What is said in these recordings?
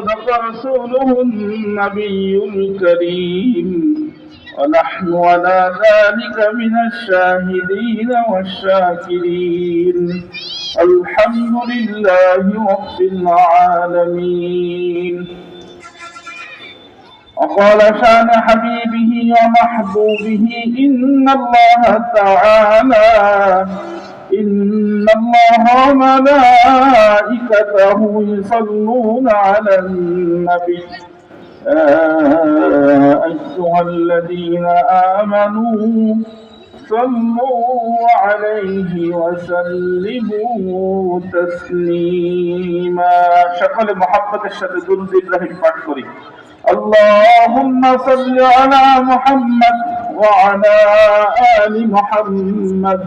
وصدق رسوله النبي الكريم. ونحن على ذلك من الشاهدين والشاكرين. الحمد لله رب العالمين. وقال شأن حبيبه ومحبوبه إن الله تعالى إن الله وملائكته يصلون على النبي. أيها الذين آمنوا صلوا عليه وسلموا تسليما. شكل محبة الشتدون ذكره الفاكتوري اللهم صل على محمد وعلى آل محمد.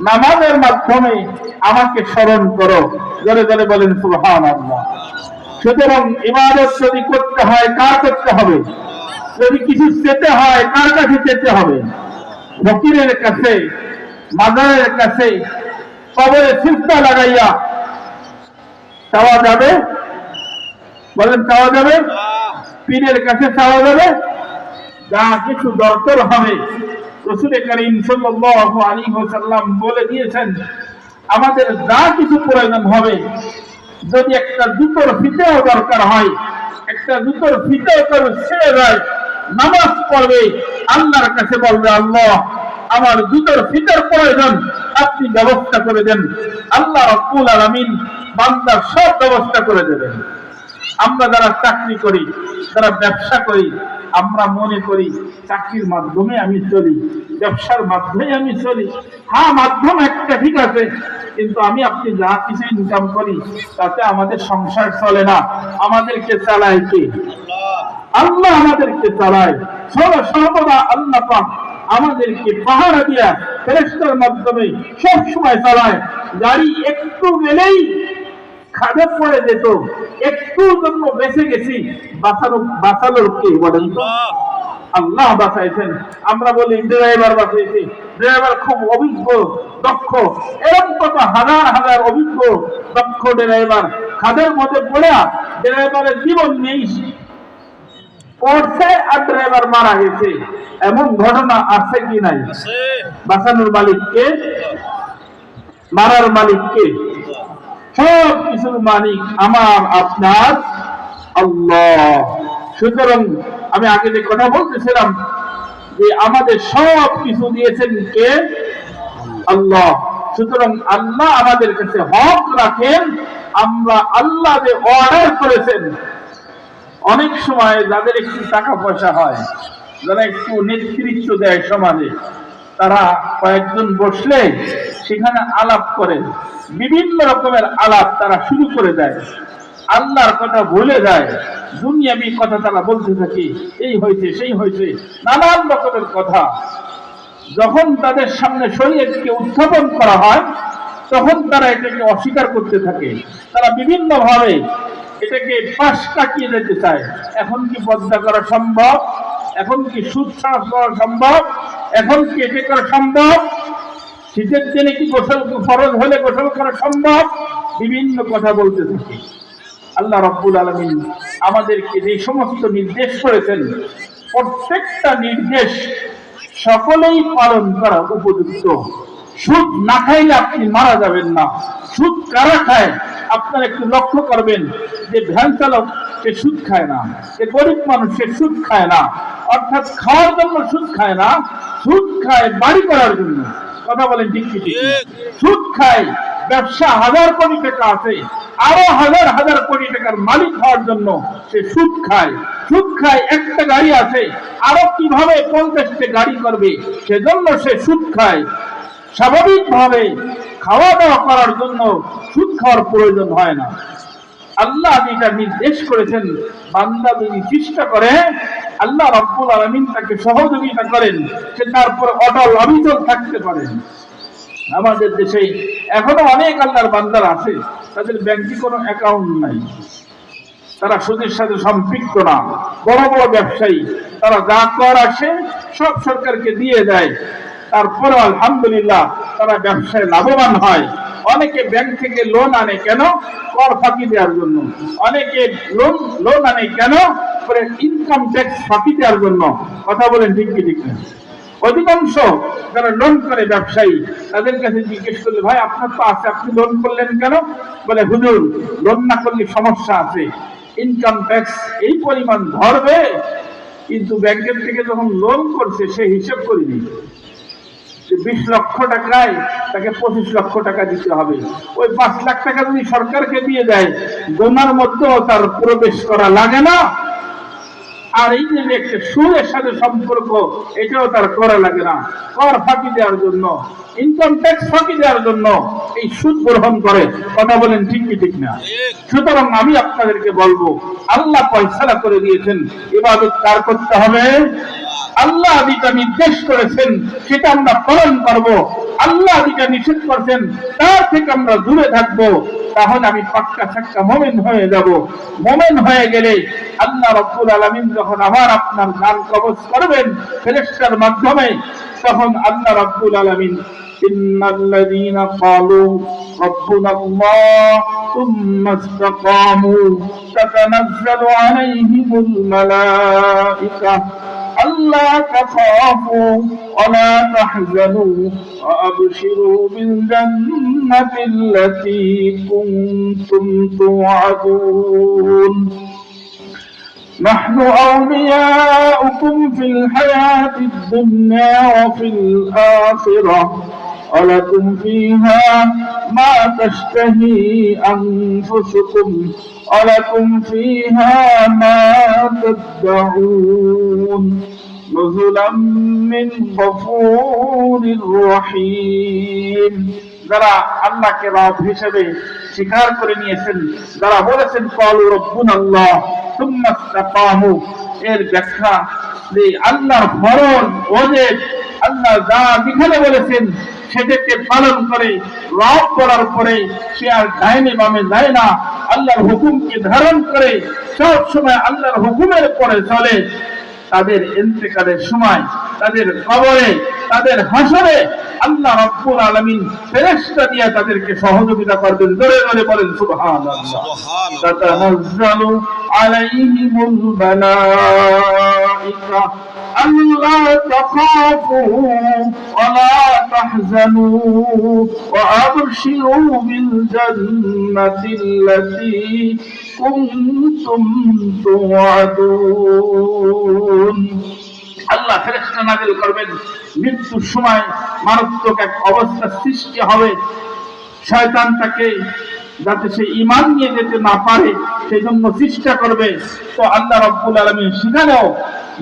নামাজের মাধ্যমে আমাকে স্মরণ করো। জোরে জোরে বলেন সুবহান আল্লাহ সুতরাং ইবাদত যদি করতে হয় কার করতে হবে? যদি কিছু চেতে হয় কার কাছে চেতে হবে? ফকিরের কাছে মাজারের কাছে কবরে সিস্তা লাগাইয়া চাওয়া যাবে? বলেন চাওয়া যাবে? পীরের কাছে চাওয়া যাবে? যা কিছু দরকার হবে সাল্লাল্লাহু আলাইহি ওয়াসাল্লাম বলে দিয়েছেন, আমাদের যা কিছু প্রয়োজন হবে, যদি একটা জুতোর ফিতেও দরকার হয়, একটা জুতোর ফিতেও ছেড়ে যায়, নামাজ পড়বে, আল্লাহর কাছে বলবে, আল্লাহ, আমার জুতোর ফিতের প্রয়োজন, আপনি ব্যবস্থা করে দেন, আল্লাহ রব্বুল আলামিন বান্দার সব ব্যবস্থা করে দেবেন। আমরা যারা চাকরি করি, যারা ব্যবসা করি আমরা মনে করি চাকরির মাধ্যমে আমি চলি, ব্যবসার মাধ্যমে আমি চলি। হ্যাঁ মাধ্যম একটা ঠিক আছে, কিন্তু আমি আপনি যা কিছু ইনকাম করি, তাতে আমাদের সংসার চলে না। আমাদেরকে চালায় কে? আল্লাহ আমাদেরকে চালায়। সর্ব সর্বদা আল্লাহ পাক আমাদেরকে পাহাড়া দিয়া ফেরেস্তার মাধ্যমে সব সময় চালায়। গাড়ি একটু গেলেই খাদে পড়ে যেত। একটু জন্য বেঁচে গেছি বাঁচানো বাঁচানোর কে বলেন তো? আল্লাহ বাঁচাইছেন। আমরা বলি ড্রাইভার বাঁচাইছে ড্রাইভার খুব অভিজ্ঞ দক্ষ। এরকম কত হাজার হাজার অভিজ্ঞ দক্ষ ড্রাইভার। খাদের মধ্যে পড়ে ড্রাইভারের জীবন নেই। পড়ছে আর ড্রাইভার মারা গেছে। এমন ঘটনা আছে কি নাই? বাঁচানোর মালিককে মারার মালিককে সব কিছুর মালিক আমার, আপনার, আল্লাহ। সুতরাং আমি আগে যে কথা বলতেছিলাম যে আমাদের সব কিছু দিয়েছেন কে? আল্লাহ। সুতরাং আল্লাহ আমাদের কাছে হক রাখেন, আমরা আল্লাহ যে অর্ডার করেছেন। অনেক সময় যাদের একটু টাকা পয়সা হয়, যারা একটু নেতৃত্ব দেয় সমাজে, তারা কয়েকজন বসলে সেখানে আলাপ করেন বিভিন্ন রকমের আলাপ তারা শুরু করে দেয়। আল্লাহর কথা ভুলে যায় দুনিয়াবি কথা তারা বলতে থাকি, এই হয়েছে, সেই হয়েছে, নানান রকমের কথা। যখন তাদের সামনে শরীরকে উত্থাপন করা হয়, তখন তারা এটাকে অস্বীকার করতে থাকে। তারা বিভিন্ন ভাবে এটাকে পাশ কাটিয়ে যেতে চায়। এখন কি পদ্মা করা সম্ভব? এখন কি সুদ করা সম্ভব? এখন কি এটা করা সম্ভব? শীতের দিনে কি গোসল, ফরজ হলে গোসল করা সম্ভব? বিভিন্ন কথা বলতে থাকে। আল্লাহ রব্বুল আলমিন আমাদেরকে যে সমস্ত নির্দেশ করেছেন, প্রত্যেকটা নির্দেশ সকলেই পালন করা উপযুক্ত। সুদ না খাইলে আপনি মারা যাবেন না। সুদ কারা খায়? আপনারা একটু লক্ষ্য করবেন যে ভ্যান চালক, সে সুদ খায় না। যে গরিব মানুষ, সে সুদ খায় না। অর্থাৎ খাওয়ার জন্য সুদ খায় না। সুদ খায় বাড়ি করার জন্য। কথা বলেন ঠিক কি ঠিক সুদ খায় ব্যবসা হাজার কোটি টাকা আছে আরও হাজার হাজার কোটি টাকার মালিক হওয়ার জন্য সে সুদ খায়। সুদ খায় একটা গাড়ি আছে আরও কীভাবে পঞ্চাশটা গাড়ি করবে সেজন্য সে সুদ খায়। স্বাভাবিকভাবে খাওয়া দাওয়া করার জন্য সুদ খাওয়ার প্রয়োজন হয় না। আল্লাহ যেটা নির্দেশ করেছেন বান্দা যদি চেষ্টা করে আল্লাহ রব্বুল আলমিন তাকে সহযোগিতা করেন, সে তারপর অটল অবিচল থাকতে পারেন আমাদের দেশে এখনও অনেক আল্লাহর বান্দার আছে, তাদের ব্যাংকে কোনো অ্যাকাউন্ট নাই। তারা সুদের সাথে সম্পৃক্ত না, বড় বড় ব্যবসায়ী। তারা যা কর আসে, সব সরকারকে দিয়ে দেয়। তারপরে আলহামদুলিল্লাহ তারা ব্যবসায় লাভবান হয়। অনেকে ব্যাংক থেকে লোন আনে কেন? কর ফাঁকি দেওয়ার জন্য। অনেকে লোন লোন আনে কেন? ইনকাম ট্যাক্স ফাঁকি দেওয়ার জন্য। কথা বলেন ঠিক কি ঠিক অধিকাংশ যারা লোন করে ব্যবসায়ী, তাদের কাছে জিজ্ঞেস করলে, ভাই, আপনার তো আছে, আপনি লোন করলেন কেন? বলে, হুজুর লোন না করলে সমস্যা আছে। ইনকাম ট্যাক্স এই পরিমাণ ধরবে, কিন্তু ব্যাংকের থেকে যখন লোন করছে, সে হিসেব করিনি। বিশ লক্ষ টাকায় তাকে পঁচিশ লক্ষ টাকা দিতে হবে। ওই পাঁচ লাখ টাকা যদি সরকারকে দিয়ে দেয় গোনার মধ্যেও তার প্রবেশ করা লাগে না। আর এই যে একটা সুরের সাথে সম্পর্ক, এটাও তার করা লাগে না। কর ফাঁকি দেওয়ার জন্য ইনকাম ট্যাক্স ফাঁকি দেওয়ার জন্য এই সুদ গ্রহণ করে। কথা বলেন ঠিক কি, ঠিক না? সুতরাং আমি আপনাদেরকে বলব, আল্লাহ পয়সালা করে দিয়েছেন। এবাদত কার করতে হবে? আল্লাহ যেটা নির্দেশ করেছেন সেটা আমরা পালন করব আল্লাহ যেটা নিষেধ করেছেন তার থেকে আমরা দূরে থাকবো তাহলে আমি পাক্কা ছাক্কা মোমেন হয়ে যাব মোমেন হয়ে গেলে আল্লাহ রব্বুল আলমিন যখন আবার আপনার গান কবচ করবেন ফেরেস্টার মাধ্যমে তখন আল্লাহ রব্বুল আলমিন إن الذين قالوا ربنا الله ثم استقاموا تتنزل عليهم الملائكة ألا تخافوا ولا تحزنوا وأبشروا بالجنة التي كنتم توعدون. نحن أولياؤكم في الحياة الدنيا وفي الآخرة. ولكم فيها ما تشتهي أنفسكم ولكم فيها ما تدعون نزلا من غفور رحيم যারা আল্লাহকে রব হিসেবে স্বীকার করে নিয়েছেন যারা বলেছেন কল রব্বুন আল্লাহ সুম্মাস্তাকামু এর ব্যাখ্যা যে আল্লাহর ফরজ ওজেব আল্লাহ যা যেখানে বলেছেন সেটাকে পালন করে রব করার পরে সে আর ডাইনে বামে যায় না। আল্লাহর হুকুমকে ধারণ করে সব সময় আল্লাহর হুকুমের পরে চলে। তাদের ইন্তেকালের সময় তাদের কবরে তাদের হাসরে আল্লাহ রব্বুল আলামিন ফেরেশতা দিয়ে তাদেরকে সহযোগিতা করবেন। জোরে জোরে বলেন সুবহানাল্লাহ। তাতানাজ্জালু আলাইহিমুল মালাইকা ألا تخافوا ولا تحزنوا وأبشروا بالجنة التي كنتم توعدون আল্লাহ ফেরেশতা নাজিল করবেন মৃত্যুর সময় মারাত্মক এক অবস্থা সৃষ্টি হবে শয়তান তাকে যাতে সে ইমান নিয়ে যেতে না পারে সেই জন্য চেষ্টা করবে। তো আল্লাহ রব্বুল আলমী সেখানেও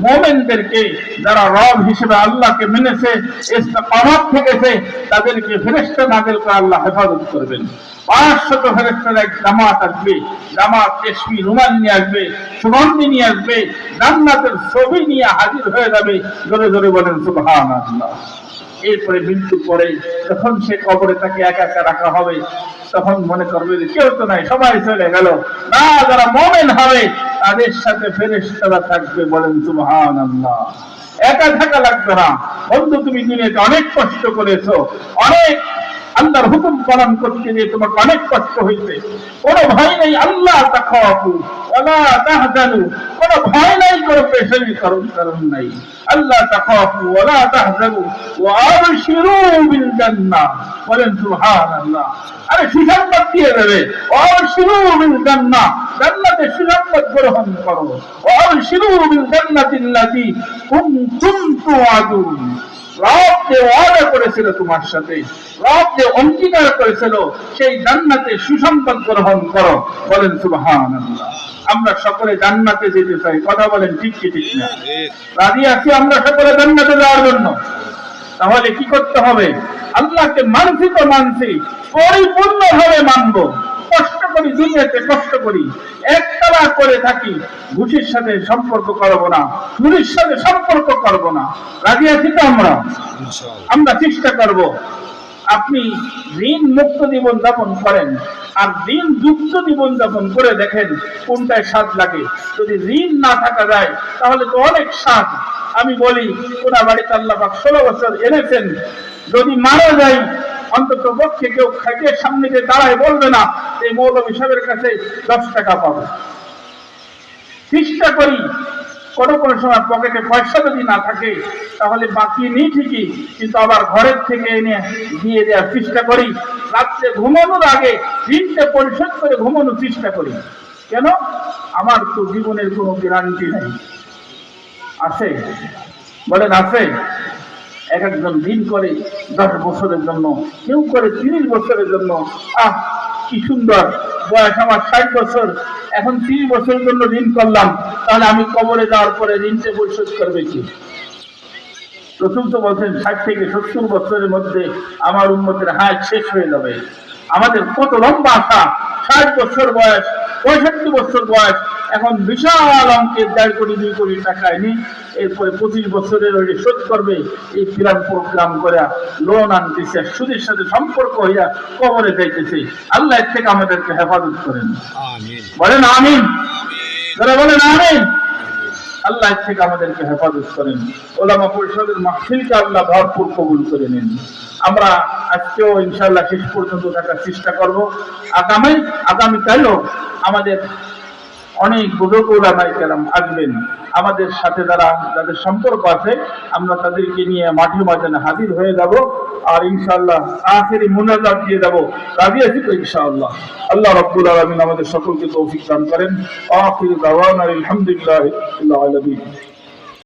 মোমেনদেরকে, যারা রব হিসেবে আল্লাহকে মেনেছে ইস্তেকামত থেকেছে তাদেরকে ফেরেশতা নাজিল করে আল্লাহ হেফাজত করবেন। পাঁচশত ফেরেশতার এক জামাত আসবে, জামাত রেশমি রুমাল নিয়ে আসবে, সুগন্ধি নিয়ে আসবে, জান্নাতের ছবি নিয়ে হাজির হয়ে যাবে। জোরে জোরে বলেন সুবহানাল্লাহ। এরপরে মৃত্যু পরে যখন সে কবরে তাকে একা একা রাখা হবে, তখন মনে করবে যে কেউ তো নাই, সবাই চলে গেল। না, যারা মোমেন হবে, তাদের সাথে ফেরেশতারা থাকবে বলেন সুবহান আল্লাহ একা থাকা লাগবে না। বন্ধু, তুমি দুনিয়াতে অনেক কষ্ট করেছ, অনেক আল্লাহর হুকুম পালন করতে গিয়ে তোমাকে অনেক কষ্ট হয়েছে। কোনো ভয় নেই, আল্লাহ তাখাফু ওয়ালা তাহজানু, কোনো ভয় নাই, কোনো পেশারি কারণ কারণ নাই। আল্লাহ তাখাফু ওয়ালা তাহজানু, ওয়া আবশিরু বিল জান্নাহ। বলেন, সুবহানাল্লাহ। আরে সুসংবাদ দিয়ে দেবে। অবশিরু বিল জান্নাতে সুসংবাদ গ্রহণ করো। বিল রব যে ওয়াদা করেছিল তোমার সাথে রব যে অঙ্গীকার করেছিল, সেই জান্নাতে সুসংবাদ গ্রহণ করো। বলেন, সুবহানাল্লাহ। আমরা সকলে জান্নাতে যেতে চাই। কথা বলেন, ঠিক কি, ঠিক না? রাজি আছি আমরা সকলে জান্নাতে যাওয়ার জন্য? তাহলে কি করতে হবে? আল্লাহকে মানছি তো মানছি পরিপূর্ণভাবে মানবো। করি দুনিয়াতে কষ্ট করি। একতলা করে থাকি ঘুষের সাথে সম্পর্ক করব না চুরির সাথে সম্পর্ক করব না। রাজি আছি তো আমরা? আমরা চেষ্টা করব। আপনি ঋণ মুক্ত জীবন যাপন করেন আর ঋণ যুক্ত জীবন যাপন করে দেখেন কোনটায় স্বাদ লাগে। যদি ঋণ না থাকা যায় তাহলে তো অনেক স্বাদ। আমি বলি কোনা বাড়িতে আল্লাহ ষোলো বছর এনেছেন। যদি মারা যায় অন্তত পক্ষে কেউ খাইতে সামনে যে দাঁড়ায় বলবে না, এই মৌলভী সাহেবের কাছে দশ টাকা পাবে। চেষ্টা করি, কোনো কোনো সময় পকেটে পয়সা যদি না থাকে, তাহলে বাকি নেই ঠিকই, কিন্তু আবার ঘরের থেকে এনে দিয়ে দেওয়ার চেষ্টা করি। রাত্রে ঘুমানোর আগে ঋণটা পরিশোধ করে ঘুমানোর চেষ্টা করি। কেন? আমার তো জীবনের কোনো গ্যারান্টি নেই। আছে? বলেন, আছে? এক একজন দিন করে দশ বছরের জন্য, কেউ করে তিরিশ বছরের জন্য। আহ, কি সুন্দর। বয়স আমার ষাট বছর। এখন তিরিশ বছরের জন্য ঋণ করলাম। তাহলে আমি কবরে যাওয়ার পরে ঋণটা পরিশোধ করবে কি? রসুল তো বলছেন, ষাট থেকে সত্তর বছরের মধ্যে আমার উন্মতের হায়াত শেষ হয়ে যাবে। আমাদের কত লম্বা আশা। ষাট বছর বয়স। পঁয়ষট্টি বছর বয়স এখন বিশাল অঙ্কের দেড় কোটি দুই কোটি টাকা এনে এরপরে পঁচিশ বছরের ওই শোধ করবে এই প্ল্যান প্রোগ্রাম করে লোন আনতেছে সুদের সাথে সম্পর্ক হইয়া কবরে যাইতেছে। আল্লাহ এর থেকে আমাদেরকে হেফাজত করেন। বলেন আমিন। যারা বলেন আমিন। আল্লাহ থেকে আমাদেরকে হেফাজত করেন। ওলামা পরিষদের মাহফিলকে আল্লাহ ভরপুর কবুল করে নেন। আমরা আজকেও ইনশাল্লাহ শেষ পর্যন্ত থাকার চেষ্টা করব। আগামী আগামীকালও আমাদের অনেক বুজুর্গ ওলামাই কেরাম আসবেন। আমাদের সাথে যারা, যাদের সম্পর্ক আছে, আমরা তাদেরকে নিয়ে মাঠে ময়দানে হাজির হয়ে যাব আর ইনশাআল্লাহ আখেরি মুনাজাত দিয়ে যাব। রাজি আছি তো ইনশাআল্লাহ। আল্লাহ রাব্বুল আলামিন আমাদের সকলকে তৌফিক দান করেন। আখির দাওয়ানা আলহামদুলিল্লাহ আলামিন।